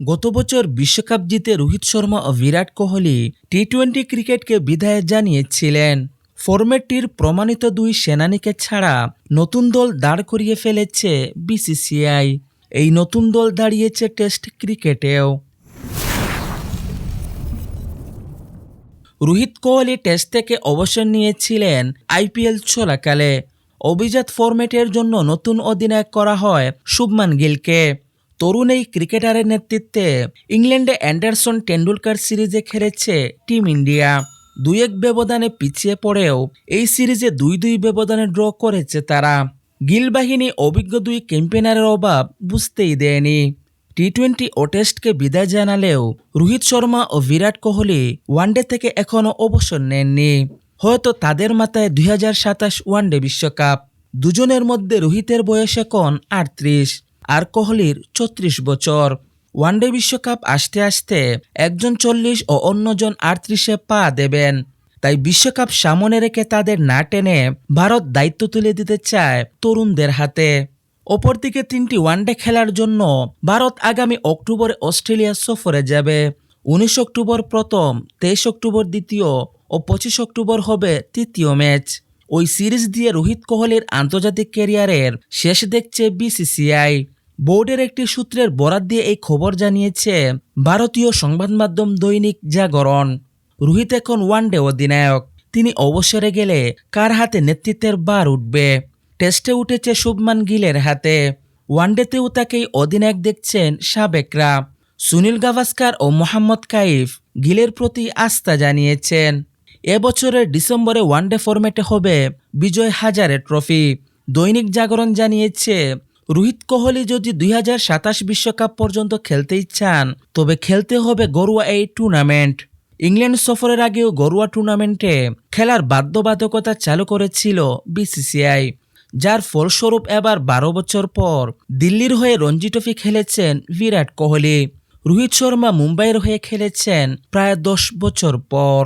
গত বছর বিশ্বকাপ জিতে রোহিত শর্মা ও বিরাট কোহলি টি টোয়েন্টি ক্রিকেটকে বিদায় জানিয়েছিলেন। ফরম্যাটটির প্রমাণিত দুই সেনানীকে ছাড়া নতুন দল দাঁড় করিয়ে ফেলেছে বিসিসিআই। এই নতুন দল দাঁড়িয়েছে টেস্ট ক্রিকেটেও। রোহিত কোহলি টেস্ট থেকে অবসর নিয়েছিলেন আইপিএল চলাকালে। অভিজাত ফরম্যাটের জন্য নতুন অধিনায়ক করা হয় শুভমান গিলকে। তরুণ এই ক্রিকেটারের নেতৃত্বে ইংল্যান্ডে অ্যান্ডারসন টেন্ডুলকার সিরিজে খেলেছে টিম ইন্ডিয়া। দুই এক ব্যবধানে পিছিয়ে পড়েও এই সিরিজে দুই দুই ব্যবধানে ড্র করেছে তারা। গিল বাহিনী অভিজ্ঞ দুই ক্যাম্পেনারের অভাব বুঝতেই দেয়নি। টি টোয়েন্টি ও টেস্টকে বিদায় জানালেও রোহিত শর্মা ও বিরাট কোহলি ওয়ানডে থেকে এখনও অবসর নেননি। হয়তো তাদের মাথায় দুই হাজার সাতাশ ওয়ানডে বিশ্বকাপ। দুজনের মধ্যে রোহিতের বয়স এখন আটত্রিশ। আর কোহলির ছত্রিশ বছর। ওয়ানডে বিশ্বকাপ আসতে আসতে একজন চল্লিশ ও অন্যজন আটত্রিশে পা দেবেন। তাই বিশ্বকাপ সামনে রেখে তাদের না টেনে ভারত দায়িত্ব তুলে দিতে চায় তরুণদের হাতে। অপরদিকে তিনটি ওয়ানডে খেলার জন্য ভারত আগামী অক্টোবরে অস্ট্রেলিয়া সফরে যাবে। উনিশ অক্টোবর প্রথম, তেইশ অক্টোবর দ্বিতীয় ও পঁচিশ অক্টোবর হবে তৃতীয় ম্যাচ। ওই সিরিজ দিয়ে রোহিত কোহলির আন্তর্জাতিক ক্যারিয়ারের শেষ দেখছে বিসিসিআই। বোর্ডের একটি সূত্রের বরাত দিয়ে এই খবর জানিয়েছে ভারতীয় সংবাদ মাধ্যম দৈনিক জাগরণ। রোহিত এখন ওয়ানডে অধিনায়ক। তিনি অবসরে গেলে কার হাতে নেতৃত্বের বার উঠবে? টেস্টে উঠেছে শুভমান গিলের হাতে। ওয়ানডেতেও তাকেই অধিনায়ক দেখছেন সাবেকরা। সুনীল গাভাস্কার ও মোহাম্মদ কাইফ গিলের প্রতি আস্থা জানিয়েছেন। এবছরের ডিসেম্বরে ওয়ানডে ফরম্যাটে হবে বিজয় হাজারে ট্রফি। দৈনিক জাগরণ জানিয়েছে রোহিত কোহলি যদি দুই সাতাশ বিশ্বকাপ পর্যন্ত খেলতেই চান তবে খেলতে হবে গরুয়া এই টুর্নামেন্ট। ইংল্যান্ড সফরের আগেও গড়ুয়া টুর্নামেন্টে খেলার বাধ্যবাধকতা চালু করেছিল বিসিসিআই, যার ফলস্বরূপ এবার বারো বছর পর দিল্লির হয়ে রঞ্জি ট্রফি খেলেছেন বিরাট কোহলি। রোহিত শর্মা মুম্বাইয়ের হয়ে খেলেছেন প্রায় দশ বছর পর।